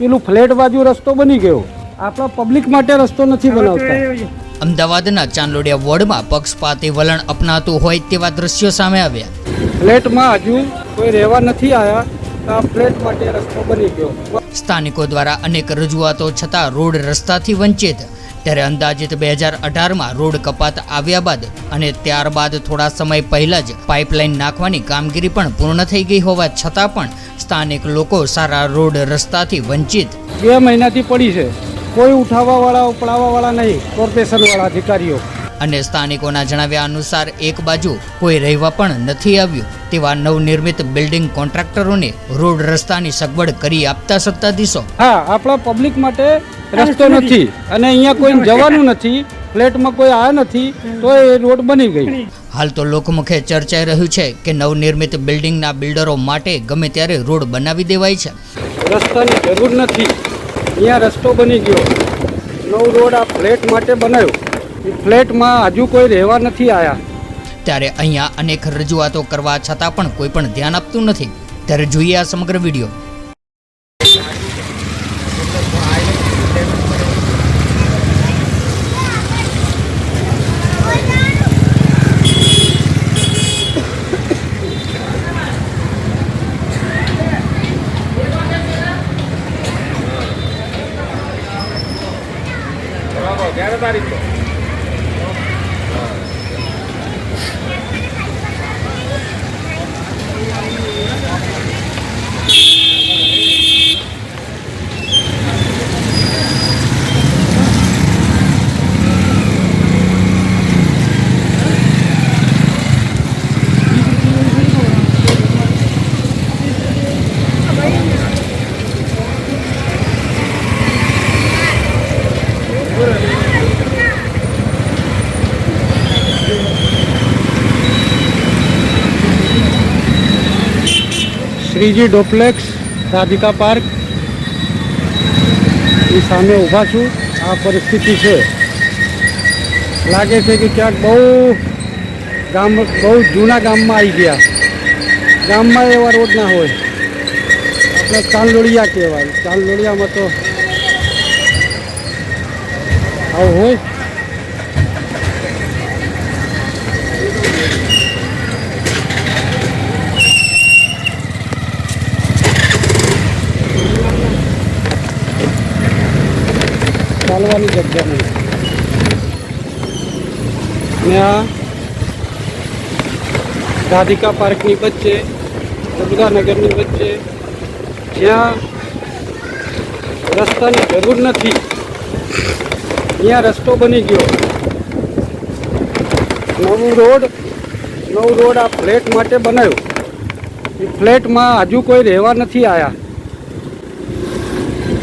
પેલું ફ્લેટ બાજુ રસ્તો બની ગયો. આપણા પબ્લિક માટે રસ્તો નથી બનાવતા. અમદાવાદના ચાંદલોડિયા વોર્ડમાં પક્ષપાતી વલણ અપનાતું હોય તેવા દ્રશ્યો સામે આવ્યા. ફ્લેટમાં હજુ કોઈ રહેવા નથી આવ્યા ફ્લેટ માટે રસ્તો બની ગયો. સ્થાનિકો દ્વારા અનેક રજૂઆતો છતાં રોડ રસ્તાથી વંચિત. ત્યારે અંદાજિત બે હજાર અઢારમાં રોડ કપાત આવ્યા બાદ અને ત્યારબાદ થોડા સમય પહેલા જ પાઇપલાઇન નાખવાની કામગીરી પણ પૂર્ણ થઈ ગઈ હોવા છતાં પણ સ્થાનિક લોકો સારા રોડ રસ્તાથી વંચિત. બે મહિનાથી પડી છે. કોઈ ઉઠાવવાવાળા ઉપડાવવાવાળા નહીં કોર્પોરેશનવાળા અધિકારીઓ. અને સ્થાનિકોના જણાવ્યા અનુસાર એક બાજુ કોઈ રહેવા પણ નથી આવ્યું તેવા નવનિર્મિત બિલ્ડિંગ કોન્ટ્રાક્ટરોને રોડ રસ્તાની સગવડ કરી આપતા સત્તાધીશો. હા આપણા પબ્લિક માટે રસ્તો નથી. અને અહીંયા કોઈ જવાનું નથી. ફ્લેટમાં કોઈ આ નથી તો એ રોડ બની ગઈ. હાલ તો લોકમુખે ચર્ચાઈ રહ્યું છે કે નવનિર્મિત બિલ્ડિંગના બિલ્ડરો માટે ગમે ત્યારે રોડ બનાવી દેવાય છે. રસ્તાની જરૂર નથી. અહીંયા રસ્તો બની ગયો. નવ રોડ આ ફ્લેટ માટે બનાવ્યો એ ફ્લેટમાં હજુ કોઈ રહેવા નથી આવ્યા ત્યારે અહીંયા અનેક રજૂઆતો કરવા છતાં પણ કોઈ પણ ધ્યાન આપતું નથી. ત્યારે જોઈએ આ સમગ્ર video. Obrigado, Marito. Shriji duplex, Radhika park. એ સામે ઊભા છું. આ પરિસ્થિતિ છે. લાગે છે કે ક્યાંક બહુ ગામ, બહુ જૂના ગામમાં આવી ગયા. ગામમાં એવા રોડ ના હોય. આપણે ચાંદલોડિયા કહેવાય. ચાંદલોડિયામાં તો આવું હોય. ચાલવાની જગ્યા નહીં. ને આ રાધિકા પાર્કની વચ્ચે નગરની વચ્ચે, જ્યાં રસ્તાની જરૂર નથી, ત્યાં રસ્તો બની ગયો. નવું રોડ નવું રોડ આ ફ્લેટ માટે બનાવ્યો. એ ફ્લેટમાં હજુ કોઈ રહેવા નથી આવ્યા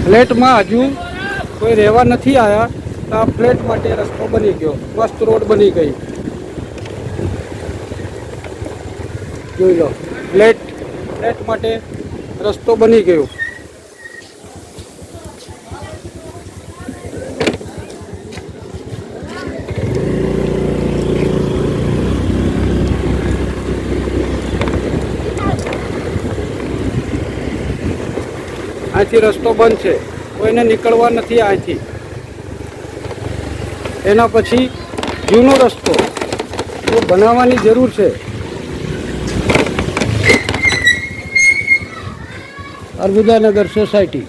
ફ્લેટમાં હજુ કોઈ રહેવા નથી આવ્યા તો આ ફ્લેટ માટે રસ્તો બની ગયો. મસ્ત રોડ બની ગઈ. જોઈ લો. ફ્લેટ ફ્લેટ માટે રસ્તો બની ગયો. અહીંથી રસ્તો બંધ છે. કોઈને નીકળવા નથી અહીંથી એના પછી જૂનો રસ્તો એ બનાવવાની જરૂર છે. અર્બુદાનગર સોસાયટી.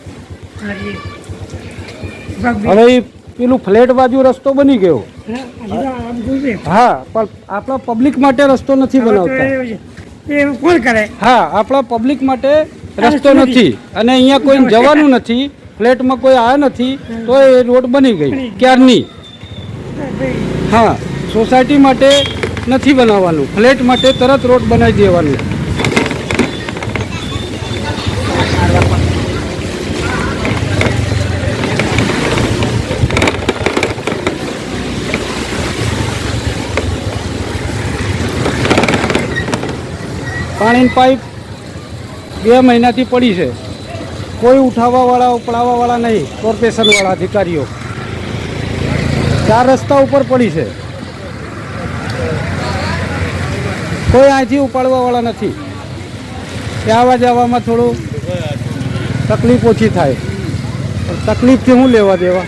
હવે પેલું ફ્લેટ બાજુ રસ્તો બની ગયો. હા પણ આપણા પબ્લિક માટે રસ્તો નથી બનાવતા. હા આપણા પબ્લિક માટે રસ્તો નથી. અને અહીંયા કોઈ જવાનું નથી. ફ્લેટમાં કોઈ આવ્યા નથી તો એ રોડ બની ગઈ. ક્યારની? હા સોસાયટી માટે નથી બનાવવાનું. ફ્લેટ માટે તરત રોડ બનાવી દેવાનું. પાણીની પાઇપ બે મહિનાથી પડી છે. કોઈ ઉઠાવવાવાળા, ઉપડાવવાવાળા નહીં કોર્પોરેશનવાળા અધિકારીઓ. ચાર રસ્તા ઉપર પડી છે. કોઈ અહીંથી ઉપાડવાવાળા નથી. કે આવવા જવામાં થોડું તકલીફ ઓછી થાય. તકલીફથી હું લેવા દેવા?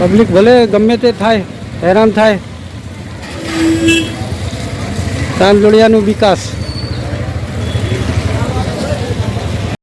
પબ્લિક ભલે ગમે તે થાય, હેરાન થાય. તાંદોડિયાનો વિકાસ.